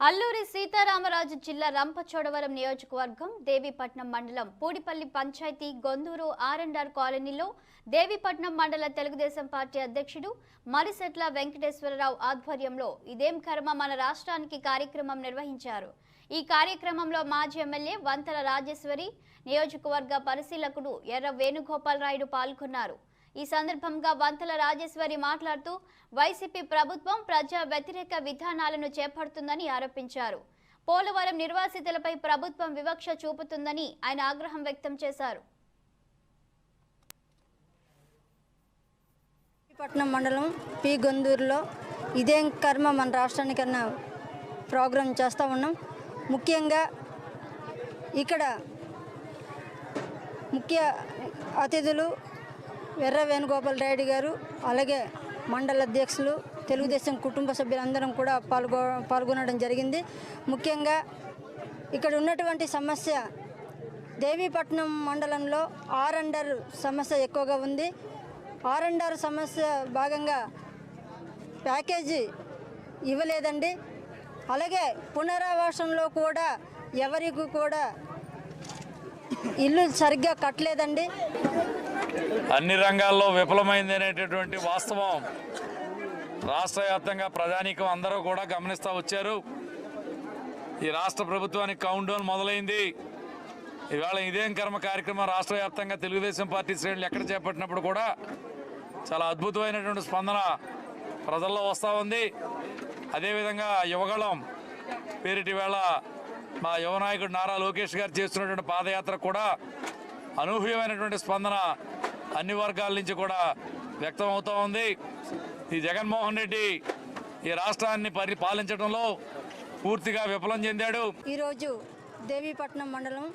అల్లూరి సీతారామరాజు జిల్లా రంపచోడవరం నియోజకవర్గం దేవీపట్నం మండలం పూడిపల్లి పంచాయతీ గొందూరు ఆర్ఎండ్ఆర్ కాలనీలో దేవీపట్నం మండల తెలుగుదేశం పార్టీ అధ్యక్షుడు మరిసెట్ల వెంకటేశ్వరరావు ఆధ్వర్యంలో ఇదేం కర్మ మన రాష్ట్రానికి కార్యక్రమం నిర్వహించారు. ఈ కార్యక్రమంలో మాజీ ఎమ్మెల్యే వంతల రాజేశ్వరి నియోజకవర్గ పరిశీలకుడు ఎర్ర వేణుగోపాల్ రాయుడు పాల్గొన్నారు. ఈ సందర్భంగా వంతల రాజేశ్వరి మాట్లాడుతూ వైసీపీ ప్రభుత్వం ప్రజా వ్యతిరేక విధానాలను చేపడుతుందని ఆరోపించారు. పోలవరం నిర్వాసితులపై ప్రభుత్వం వివక్ష చూపుతుందని ఆయన ఆగ్రహం వ్యక్తం చేశారు. పట్నం మండలం పి. గొందూరులో ఇదేం కర్మ మన రాష్ట్రానికన్నా ప్రోగ్రాం చేస్తూ ఉన్నాం. ముఖ్యంగా ఇక్కడ ముఖ్య అతిథులు ఎర్ర వేణుగోపాల్ రెడ్డి గారు అలాగే మండల అధ్యక్షులు తెలుగుదేశం కుటుంబ సభ్యులందరం కూడా పాల్గొ పాల్గొనడం జరిగింది. ముఖ్యంగా ఇక్కడ ఉన్నటువంటి సమస్య దేవీపట్నం మండలంలో ఆర్ అండర్ సమస్య ఎక్కువగా ఉంది. ఆర్ అండర్ సమస్య భాగంగా ప్యాకేజీ ఇవ్వలేదండి. అలాగే పునరావాసంలో కూడా ఎవరికి కూడా ఇల్లు సరిగ్గా కట్టలేదండి. అన్ని రంగాల్లో విఫలమైంది అనేటటువంటి వాస్తవం. రాష్ట్ర వ్యాప్తంగా ప్రజానీకం అందరూ కూడా గమనిస్తూ వచ్చారు. ఈ రాష్ట్ర ప్రభుత్వానికి కౌంట్ డౌన్ మొదలైంది. ఇవాళ ఇదేం కర్మ కార్యక్రమం రాష్ట్ర వ్యాప్తంగా తెలుగుదేశం పార్టీ శ్రేణులు ఎక్కడ చేపట్టినప్పుడు కూడా చాలా అద్భుతమైనటువంటి స్పందన ప్రజల్లో వస్తూ ఉంది. అదేవిధంగా యువగళం పేరిటి వేళ మా యువనాయకుడు నారా లోకేష్ గారు చేస్తున్నటువంటి పాదయాత్ర కూడా అనూహ్యమైనటువంటి స్పందన అన్ని వర్గాల నుంచి కూడా వ్యక్తం అవుతూ ఉంది. ఈ జగన్మోహన్ రెడ్డి ఈ రాష్ట్రాన్ని పరి పాలించడంలో పూర్తిగా విఫలం చెందాడు. ఈరోజు దేవీపట్నం మండలం